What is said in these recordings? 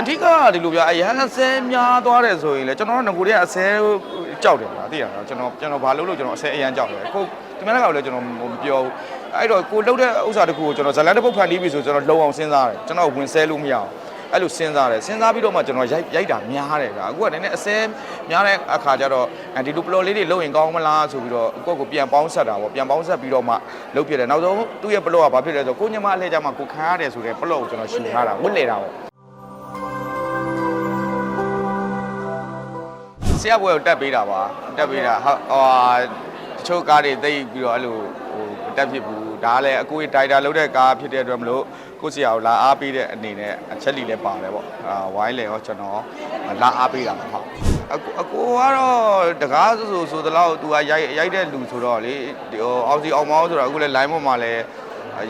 အဓိကကဒီလိုပြအရန်အစဲများသွားတယ်ဆိုရင်လေကျွန်တော်တို့ငကိုတွေကအစဲကြောက်တယ်ဗျာသိရလားကျွန်တော်ကျွန်တော်ဘာလုပ်လို့ကျွန်တော်အစဲအရန်ကြောက်တယ်ကိုဒီမဲ့ကလည်းကျွန်တော်မပြောဘူးအဲ့တော့ကိုလှုပ်တဲ့ဥစ္စာတစ်ခုကိုကျွန်တော်ဇလန်တစ်ပုတ်ဖန်တီးပြီဆိုကျွန်တော်လုံအောင်စဉ်းစားတယ်ကျွန်တော်ဝင်ဆဲလို့မရအောင်အဲ့လိုစဉ်းစားတယ်စဉ်းစားပြီးတော့မှကျွန်တော်ရိုက်ရိုက်တာများတယ်ဗျာအခုကလည်းနည်းနည်းအစဲများတဲ့အခါကျတော့ဒီလိုပလော်လေးတွေလုပ်ရင်ကောင်းမလားဆိုပြီးတော့ကိုယ့်ကိုပြန်ပေါင်းဆက်တာပေါ့ပြန်ပေါင်းဆက်ပြီးတော့မှလုပ်ပြတယ်နောက်ဆုံးသူ့ရဲ့ပလော့ကဘာဖြစ်လဲဆိုတော့ကိုညမအလှည့်ကြမှာကိုခံရတယ်ဆိုတဲ့ပလော့ကိုကျွန်တော်ရှူထားတာဝတ်လေတာပေါ့ ဆရာဘွယ်ကိုတက်ပေးတာပါတက်ပေးတာဟုတ်ဟိုဟာတချို့ကားတွေသိပ်ပြီးတော့အဲ့လိုဟိုမတက်ဖြစ်ဘူးဒါကလည်းအကိုကြီးတိုင်တာလုပ်တဲ့ကားဖြစ်တဲ့အတွက်မလို့ကိုဆရာကိုလာအားပေးတဲ့အနေနဲ့အချက်လီလည်းပါတယ်ပေါ့အာဝိုင်းလေရောကျွန်တော်လာအားပေးတာပါဟုတ်အကိုအကိုကတော့တကားဆိုဆိုဆိုတလောက်သူကရိုက်ရိုက်တဲ့လူဆိုတော့လေဒီဟိုအောက်စီအောင်မောင်းဆိုတော့အခုလည်း line ပေါ်မှာလည်း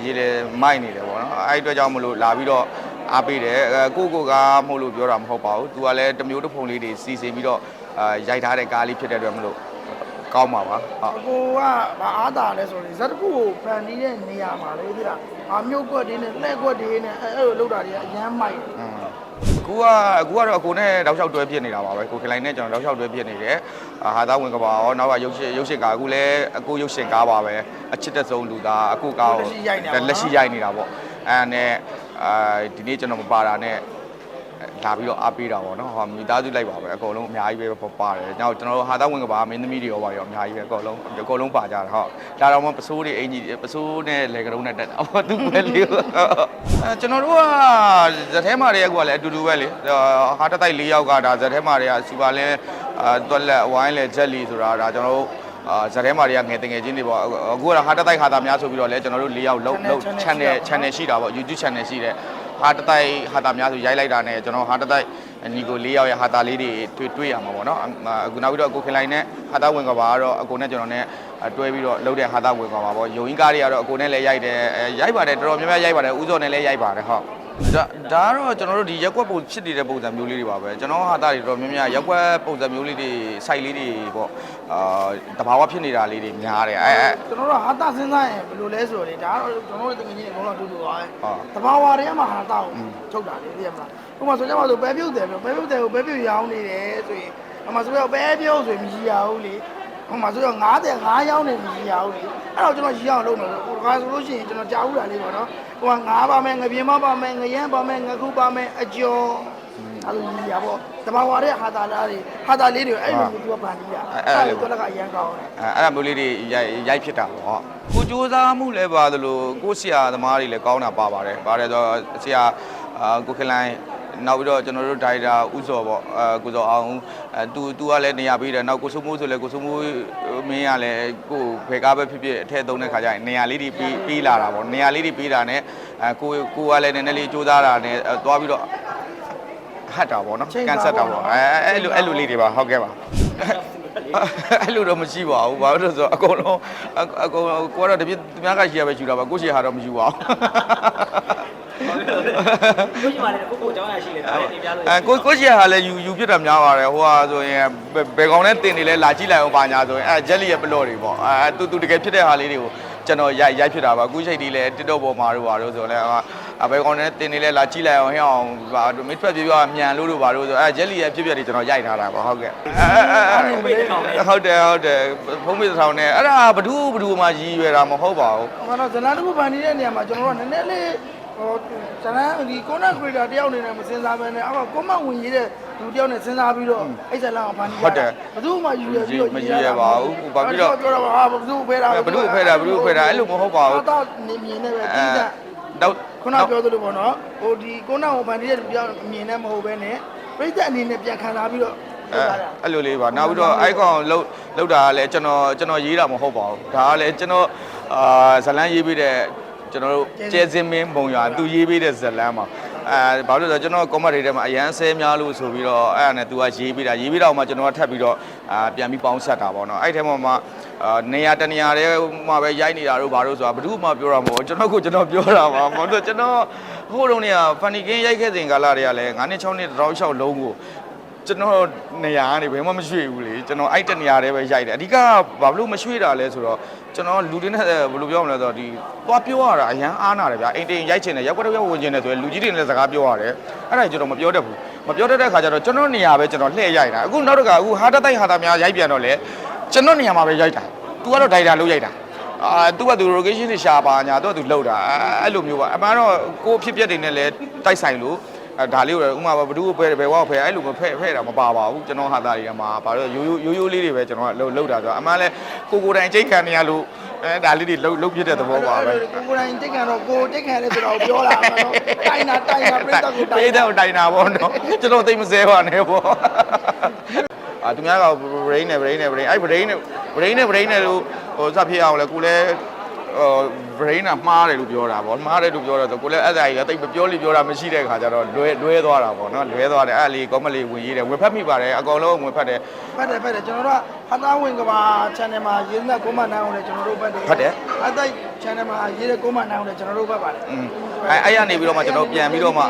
ရေးတယ်မိုက်နေတယ်ပေါ့နော်အဲ့ဒီအတွက်ကြောင့်မလို့လာပြီးတော့ အားပေးတယ်အဲကိုကိုကမဟုတ်လို့ပြောတာမဟုတ်ပါဘူးသူကလည်းတစ်မျိုးတစ်ဖုံလေးတွေစီစဉ်ပြီးတော့အာရိုက်ထားတဲ့ကားလေးဖြစ်တဲ့အတွက်မလို့ကောင်းပါပါဟုတ်အကိုကဘာအားတာလဲဆိုရင်ဇက်တစ်ခုကိုဖန်တီးတဲ့နေရာမှာလေဒီလားအမျိုးကွက်တွေနဲ့လှဲ့ကွက်တွေနဲ့အဲ့လိုလောက်တာတွေကအရမ်းမိုက်တယ်အခုကအခုကတော့အကိုနဲ့တောက်လျှောက်တွဲပြစ်နေတာပါပဲကိုခလိုင်းနဲ့ကျွန်တော်တောက်လျှောက်တွဲပြစ်နေတယ်အာဟာသားဝင်ကပါရောနောက်ကရုပ်ရှင်ရုပ်ရှင်ကားအခုလည်းအကိုရုပ်ရှင်ကားပါပဲအချစ်တဲ့ဆုံးလူသားအကိုကားကိုလက်ရှိရိုက်နေတာပေါ့အဲ့နဲ့ အာဒီနေ့ကျွန်တော်မပါတာနဲ့လာပြီးတော့အားပေးတာပေါ့နော်ဟောမိသားစုလိုက်ပါပဲအကုန်လုံးအများကြီးပဲပါတယ်။နောက်ကျွန်တော်တို့ဟာသားဝင်ကပါမင်းသမီးတွေရောပါရောအများကြီးပဲအကုန်လုံးအကုန်လုံးပါကြတာဟုတ်။ဒါတော့မှပစိုးတွေအင်ကြီးပစိုးနဲ့လေကရုံးနဲ့တက်တာပေါ့သူပဲလေ။အဲကျွန်တော်တို့ကဇက်ထဲမှာတွေကလည်းအတူတူပဲလေ။ဟာတတိုက်၄ယောက်ကဒါဇက်ထဲမှာတွေကစူပါလဲအာတွက်လက်ဝိုင်းလဲဂျက်လီဆိုတာဒါကျွန်တော်တို့ အာဇာတ်ထဲမှာတွေကငယ်တငယ်ချင်းတွေပေါ့အခုကတော့ဟာတတိုက်ဟာတာများဆိုပြီးတော့လဲကျွန်တော်တို့၄ယောက်လုံးလုံး channel channel ရှိတာပေါ့ YouTube channel ရှိတယ်ဟာတတိုက်ဟာတာများဆိုရိုက်လိုက်တာနဲ့ကျွန်တော်ဟာတတိုက်ညီကို၄ယောက်ရဲ့ဟာတာလေးတွေတွေ့တွေ့ရမှာပေါ့နော်အခုနောက်ပြီးတော့ကိုခင်လိုက်နဲ့ဟာတာဝင်ကပါကတော့အကိုနဲ့ကျွန်တော်နဲ့တွဲပြီးတော့လုပ်တဲ့ဟာတာဝင်ကပါပေါ့ယုံရင်းကားတွေကတော့အကိုနဲ့လည်းရိုက်တယ်ရိုက်ပါတယ်တော်တော်များများရိုက်ပါတယ်ဥစောနဲ့လည်းရိုက်ပါတယ်ဟုတ် ဒါဒါကတော့ကျွန်တော်တို့ဒီရက်ကွက်ပုံဖြစ်နေတဲ့ပုံစံမျိုးလေးတွေပါပဲကျွန်တော်ဟာတာတွေတော်တော်များများရက်ကွက်ပုံစံမျိုးလေးတွေ site လေးတွေပေါ့အာတဘာဝဖြစ်နေတာလေးတွေများတယ်အဲအဲကျွန်တော်တို့ဟာတာစဉ်းစားရင်ဘယ်လိုလဲဆိုတော့လေဒါကတော့ကျွန်တော်တို့တကယ်ကြီးအကုန်လုံးတူတူပါပဲဟုတ်တဘာဝတွေကမှဟာတာကိုထုတ်တာလေသိရမလားဥပမာဆိုကြပါစို့ပဲပြုတ်တယ်ပြောပဲပြုတ်တယ်ကိုပဲပြုတ်ရောင်းနေတယ်ဆိုရင်အမှဆိုတော့ပဲပြုတ်ဆိုရင်မရှိရဘူးလေ ဟိုမှာဆိုတော့90 5ရောင်းနေမရှိရဘူးလေအဲ့တော့ကျွန်တော်ရည်အောင်လုပ်မယ်ဆိုဟိုတခါဆိုလို့ရှိရင်ကျွန်တော်ကြားဦးတာလေးပေါ့နော်ဟိုက9ပါမယ်ငပြင်းမပါမယ်ငရမ်းပါမယ်ငခုပါမယ်အကျော်အဲ့လိုကြီးရပေါ့တဘာဝတဲ့ဟာတာလားတွေဟာတာလေးတွေအဲ့လိုမျိုးသူကပန်ပြီးရအဲ့လိုတော့ကအရန်ကောင်းတယ်အဲအဲ့ဒါမျိုးလေးတွေရိုက်ရိုက်ဖြစ်တာပေါ့ဟုတ်ကိုစူးစမ်းမှုလည်းပါသလိုကိုဆရာသမားတွေလည်းကောင်းတာပါပါတယ်ပါတယ်ဆိုတော့ဆရာအာကိုခလိုင်း နောက်ပြီးတော့ကျွန်တော်တို့ဒါရိုက်တာဥစောပေါ့အဲကိုစောအောင်အဲသူသူကလည်းနေရာပေးတယ်နောက်ကိုစုမိုးဆိုလည်းကိုစုမိုးမင်းကလည်းကိုဘယ်ကားပဲဖြစ်ဖြစ်အထက်သုံးတဲ့ခါကျရင်နေရာလေးတွေပေးပေးလာတာပေါ့နေရာလေးတွေပေးတာနဲ့အဲကိုကိုကလည်းနည်းနည်းလေးစူးစမ်းတာနဲ့အဲသွားပြီးတော့ဟတ်တာပေါ့နော်ကန်ဆက်တာပေါ့အဲအဲ့လိုအဲ့လိုလေးတွေပါဟုတ်ကဲ့ပါအဲ့လိုတော့မရှိပါဘူးဘာလို့လဲဆိုတော့အကုန်လုံးအအကုန်ကိုကတော့တပြည့်သူများကရှိရပဲယူတာပါကိုရှိဟာတော့မယူပါဘူး ကိုရှိမှလည်းကိုကိုကြောင်းရရှိတယ်ဒါလည်းတင်ပြလို့အဲကိုကိုရှိဟာလည်းယူယူပြစ်တာများပါတယ်ဟိုဟာဆိုရင်ဘယ်ကောင်နဲ့တင်နေလဲလာကြည့်လိုက်အောင်ပါညာဆိုရင်အဲဂျက်လီရဲ့ပလော့တွေပေါ့အဲတူတူတကယ်ဖြစ်တဲ့ဟာလေးတွေကိုကျွန်တော်ရိုက်ရိုက်ဖြစ်တာပါအခုချိန်ဒီလဲ TikTok ပေါ်မှာတို့ပါတို့ဆိုလဲအဘယ်ကောင်နဲ့တင်နေလဲလာကြည့်လိုက်အောင်ဟဲ့အောင်ဟာမိတ်ဖက်ပြပြမြန်လို့တို့ပါတို့ဆိုအဲဂျက်လီရဲ့ဖြစ်ဖြစ်တွေကျွန်တော်ရိုက်ထားတာပါဟုတ်ကဲ့အဲကိုယ်တောင်းတယ်ဟုတ်တယ်ဟုတ်တယ်ဖုံးမေးထောင်နဲ့အဲ့ဒါဘဒူးဘဒူးမှရည်ရွယ်တာမဟုတ်ပါဘူး။ဟောတော့ဇလန်တစ်ခုပန်နေတဲ့နေရာမှာကျွန်တော်တို့ကနည်းနည်းလေး ဟိုဇလန်ဒီကိုနာခရီတာတယောက်အနေနဲ့မစင်စားဘဲနဲ့အောက်ကကွန်မန့်ဝင်ရတဲ့လူတယောက်နဲ့စဉ်းစားပြီးတော့အဲ့ဇလန်ကိုပန်နေဘယ်သူမှယူရပြီးတော့ပြောတာဟာဘယ်သူဖဲတာဘဒူးဖဲတာဘဒူးဖဲတာအဲ့လိုမဟုတ်ပါဘူးတော့နေမြင်နေပဲတိကျတော့ခုနပြောသလိုပေါ့နော်ဟိုဒီကိုနာကိုပန်နေတဲ့လူတယောက်အမြင်နဲ့မဟုတ်ဘဲနဲ့ပြိဿအနေနဲ့ပြန်ခံစားပြီးတော့အဲအဲ့လိုလေးပါနောက်ပြီးတော့အိုက်ကောင်လှုပ်လှုပ်တာကလည်းကျွန်တော်ကျွန်တော်ရေးတာမဟုတ်ပါဘူးဒါကလည်းကျွန်တော်အာဇလန်းရေးပေးတဲ့ ကျွန်တော်တို့ကျဲစင်းမင်းပုံရွာသူရေးပေးတဲ့ဇလန်းမှာအဲဘာလို့လဲဆိုတော့ကျွန်တော် comment တွေထဲမှာအရန်ဆဲများလို့ဆိုပြီးတော့အဲ့ဒါနဲ့ तू ကရေးပေးတာရေးပေးတော့မှကျွန်တော်ကထပ်ပြီးတော့အာပြန်ပြီးပေါင်းဆက်တာပေါ့နော်အဲ့ထဲမှာမှအာနေရာတနေရာတည်းမှာပဲရိုက်နေတာတို့ဘာလို့ဆိုတာဘယ်သူမှပြောတာမဟုတ်ကျွန်တော်ကကျွန်တော်ပြောတာပါမဟုတ်တော့ကျွန်တော်ဟိုတုန်းက funny game ရိုက်ခဲ့စဉ်ကာလတွေကလည်း9နှစ်6နှစ်တောက်လျှောက်လုံးကို ကျွန်ကျွန်တော်နေရာကနေဘယ်မှမရွှေ့ဘူးလေကျွန်တော်အဲ့တနေရာတည်းပဲရိုက်တယ်အဓိကဘာလို့မရွှေ့တာလဲဆိုတော့ကျွန်တော်လူတွေနဲ့ဘယ်လိုပြောမလဲဆိုတော့ဒီသွားပြောရတာအရန်အားနာတယ်ဗျာအိမ်တိမ်ရိုက်ချင်တယ်ရောက်တော့ရောက်ဝင်ချင်တယ်ဆိုရင်လူကြီးတွေနဲ့စကားပြောရတယ်အဲ့ဒါကျွန်တော်မပြောတတ်ဘူးမပြောတတ်တဲ့ခါကျတော့ကျွန်တော်နေရာပဲကျွန်တော်လှည့်ရိုက်တာအခုနောက်တစ်ခါအခုဟာတတိုက်ဟာတာများရိုက်ပြန်တော့လေကျွန်တော်နေရာမှာပဲရိုက်တာ तू ကတော့ဒိုင်တာလုပ်ရိုက်တာအာသူကသူ location တွေရှာပါညာသူကသူလှုပ်တာအဲ့လိုမျိုးပါအမှန်တော့ကိုဖြစ်ပြက်တွေနဲ့လည်းတိုက်ဆိုင်လို့အဲ ဒါလေးကိုဥမာဘဒူကိုဖဲဘယ်ဝါဖဲအဲ့လိုမဖဲဖဲတာမပါပါဘူးကျွန်တော်ဟာသားတွေကမှာဘာလို့ရိုးရိုးရိုးရိုးလေးတွေပဲကျွန်တော်ကလှုပ်လှုပ်တာဆိုတော့အမှန်လဲကိုကိုတိုင်ချိန်ခံနေရလို့အဲဒါလေးတွေလှုပ်လှုပ်ပြတဲ့သဘောပါပဲကိုကိုယ်တိုင်တိတ်ခံတော့ကိုတိတ်ခံတယ်ဆိုတော့ပြောလာမှာနော်တိုင်တာတိုင်တာပြိတ္တကိုတိုင်ပေးတဲ့ကိုတိုင်တာပေါ့နော်ကျွန်တော်သိမစဲပါနဲ့ပေါ့အာသူများက brain နဲ့ brain နဲ့ brain အဲ့ brain နဲ့ brain နဲ့ brain နဲ့လို့ဟိုစဖြစ်အောင်လဲကိုလည်းဟို brain ကမှားတယ်လို့ပြောတာပေါ့မှားတယ်လို့ပြောတော့ဆိုကိုလည်းအဲ့ဒါကြီးကတိတ်မပြောလိပြောတာမရှိတဲ့ခါကျတော့လွဲလွဲသွားတာပေါ့နော်လွဲသွားတယ်အဲ့လေးကောမလေးဝင်ရေးတယ်ဝင်ဖက်မိပါတယ်အကောင်လုံးဝင်ဖက်တယ်ဖတ်တယ်ဖတ်တယ်ကျွန်တော်တို့ကဟာသားဝင်ကဘာ channel မှာရေးတဲ့ကိုမနိုင်အောင်လည်းကျွန်တော်တို့ဖတ်တယ်ဖတ်တယ်ဟာသား channel မှာရေးတဲ့ကိုမနိုင်အောင်လည်းကျွန်တော်တို့ဖတ်ပါတယ်อืมအဲ့အဲ့ရနေပြီးတော့မှကျွန်တော်ပြန်ပြီးတော့မှ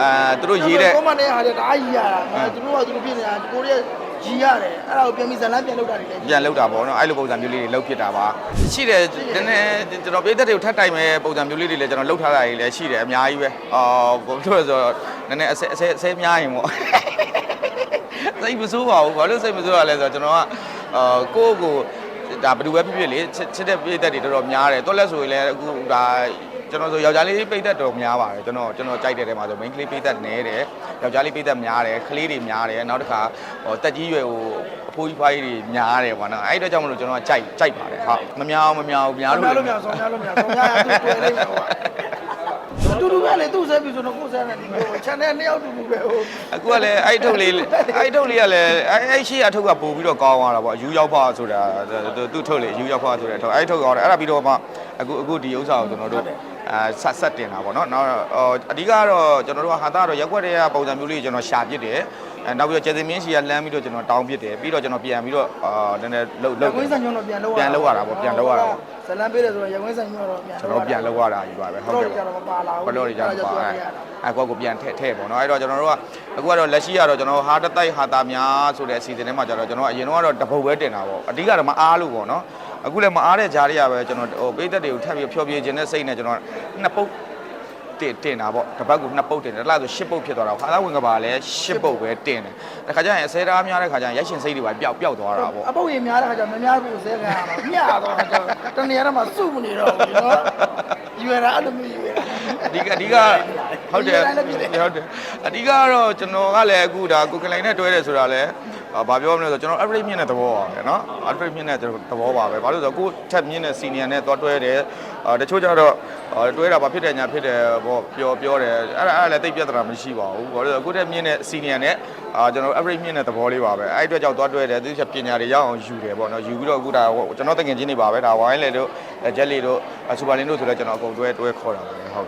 အာသူတို့ရေးတဲ့ကိုမနဲ့ဟာတဲ့ဒါကြီးရတာသူတို့ကသူတို့ဖြစ်နေတာကိုရီးယား ကြီးရတယ်အဲ့ဒါကိုပြန်ပြီးဇလန်းပြန်လုပ်တာတွေလည်း ပြန်လောက်တာပေါ့နော်အဲ့လိုပုံစံမျိုးလေးတွေလောက်ဖြစ်တာပါရှိတယ်နည်းနည်းကျွန်တော်ပြည်သက်တွေကိုထပ်တိုင်မဲ့ပုံစံမျိုးလေးတွေလည်းကျွန်တော်လောက်ထားတာတွေလည်းရှိတယ်အများကြီးပဲအော်ဘယ်လိုလဲဆိုတော့နည်းနည်းအဆဲအဆဲအဆဲများရင်ပေါ့စိတ်မဆိုးပါဘူးဘာလို့စိတ်မဆိုးရလဲဆိုတော့ကျွန်တော်ကအာကိုယ့်ကိုဒါဘယ်သူပဲဖြစ်ဖြစ်လေချစ်ချစ်တဲ့ပြည်သက်တွေတော်တော်များတယ်တော့လက်ဆိုရင်လည်းအခုဒါ ကျွန်တော်ဆိုယောက်ျားလေးပိတ်သက်တော်များပါတယ်ကျွန်တော်ကျွန်တော်ကြိုက်တဲ့တဲမှာဆို main ကလေးပိတ်သက်နဲတယ်ယောက်ျားလေးပိတ်သက်များတယ်ကလေးတွေများတယ်နောက်တစ်ခါဟိုတက်ကြီးရွယ်ဟိုအဖိုးကြီးဖွားကြီးတွေများတယ်ပေါ့နော်အဲ့ဒီတော့ကြောင့်မလို့ကျွန်တော်ကကြိုက်ကြိုက်ပါတယ်ဟုတ်မများမများဘူးများဆောလို့င်းများလို့များဆောင်းများလို့များဆောင်းများရသူတွေ့လိုက်မှာဟိုတူတူပဲလေသူ့ဆဲပြီဆိုတော့ကိုယ်ဆဲနေဒီဟို channel နှစ်ယောက်တူတူပဲဟိုအခုကလည်းအဲ့ထုတ်လေးအဲ့ထုတ်လေးကလည်းအဲ့အဲ့ရှေ့အထုတ်ကပို့ပြီးတော့ကောင်းသွားတာပေါ့အယူရောက်ဖဆိုတာသူ့ထုတ်လေးအယူရောက်ဖဆိုတဲ့ထုတ်အဲ့ထုတ်ကောင်းတယ်အဲ့ဒါပြီးတော့မှ အခုအခုဒီဥစ္စာကိုကျွန်တော်တို့အာဆက်ဆက်တင်တာပေါ့နော်နောက်အဓိကတော့ကျွန်တော်တို့ကဟာတာတော့ရက်ွက်တဲ့ပုံစံမျိုးလေးကျွန်တော်ရှာပြစ်တယ်အဲနောက်ပြီးတော့ကျေစင်မင်းရှီကလမ်းပြီးတော့ကျွန်တော်တောင်းပြစ်တယ်ပြီးတော့ကျွန်တော်ပြန်ပြီးတော့အာနည်းနည်းလှုပ်လှုပ်ရဝင်းဆိုင်ညွန့်တော့ပြန်လောက်ပြန်လောက်ရတာပေါ့ပြန်လောက်ရတာပေါ့ဇလန်ပေးတယ်ဆိုတော့ရဝင်းဆိုင်ညွန့်တော့ပြန်ကျွန်တော်ပြန်လောက်ရတာကြီးပါပဲဟုတ်ကဲ့ကြပါတော့မပါလာဘူးဘလော့တွေကြောင့်ပါအဲကောကိုပြန်ထည့်ထည့်ပေါ့နော်အဲ့တော့ကျွန်တော်တို့ကအခုကတော့လက်ရှိကတော့ကျွန်တော်ဟာတတိုက်ဟာတာများဆိုတဲ့အစီအစဉ်ထဲမှာကျတော့ကျွန်တော်အရင်တော့ကတော့တပုတ်ပဲတင်တာပေါ့အဓိကတော့မအားလို့ပေါ့နော် အခုလည်းမအားတဲ့ဂျားတွေကပဲကျွန်တော်ဟိုပိတ်သက်တွေကိုထပ်ပြီးဖျော်ပြခြင်းနဲ့စိတ်နဲ့ကျွန်တော်နှစ်ပုတ်တင်တင်တာပေါ့တစ်ပတ်ကိုနှစ်ပုတ်တင်တယ်တစ်လားဆိုရှစ်ပုတ်ဖြစ်သွားတာဟာသာဝင်ကပါလည်းရှစ်ပုတ်ပဲတင်တယ်တခါကျရင်အစဲသားများတဲ့ခါကျရင်ရိုက်ရှင်စိတ်တွေပါပျောက်ပျောက်သွားတာပေါ့အပုတ်ရင်များတဲ့ခါကျမများဘူးဇဲခံရမှာမြတော့ခါကျတနေရာမှာစုမနေတော့ဘူးနော်ယူရတာအဲ့လိုမျိုးယူရတာအဓိကအဓိကဟုတ်တယ်ဟုတ်တယ်အဓိကကတော့ကျွန်တော်ကလည်းအခုဒါကိုကလိုင်းနဲ့တွဲတယ်ဆိုတာလည်း ဘာပြောမလဲဆိုတော့ကျွန်တော် average မြင့်တဲ့သဘောပါပဲเนาะ average မြင့်တဲ့သဘောပါပဲဘာလို့လဲဆိုတော့ကိုထက်မြင့်တဲ့ senior နဲ့တွဲတွဲတယ်အာတချို့ကျတော့တွဲတာဘာဖြစ်တယ်ညာဖြစ်တယ်ပေါ့ပြောပြောတယ်အဲ့ဒါအဲ့ဒါလည်းတိတ်ပြဿနာမရှိပါဘူးဘာလို့လဲဆိုတော့ကိုထက်မြင့်တဲ့ senior နဲ့အာကျွန်တော် average မြင့်တဲ့သဘောလေးပါပဲအဲ့အတွက်ကြောင့်တွဲတွဲတယ်သူချက်ပညာတွေရအောင်ယူတယ်ပေါ့เนาะယူပြီးတော့အခုဒါကျွန်တော်တကယ်ချင်းနေပါပဲဒါဝိုင်းလေတို့ဂျက်လီတို့စူပါလင်းတို့ဆိုတော့ကျွန်တော်အကုန်တွဲတွဲခေါ်တာပါပဲဟုတ်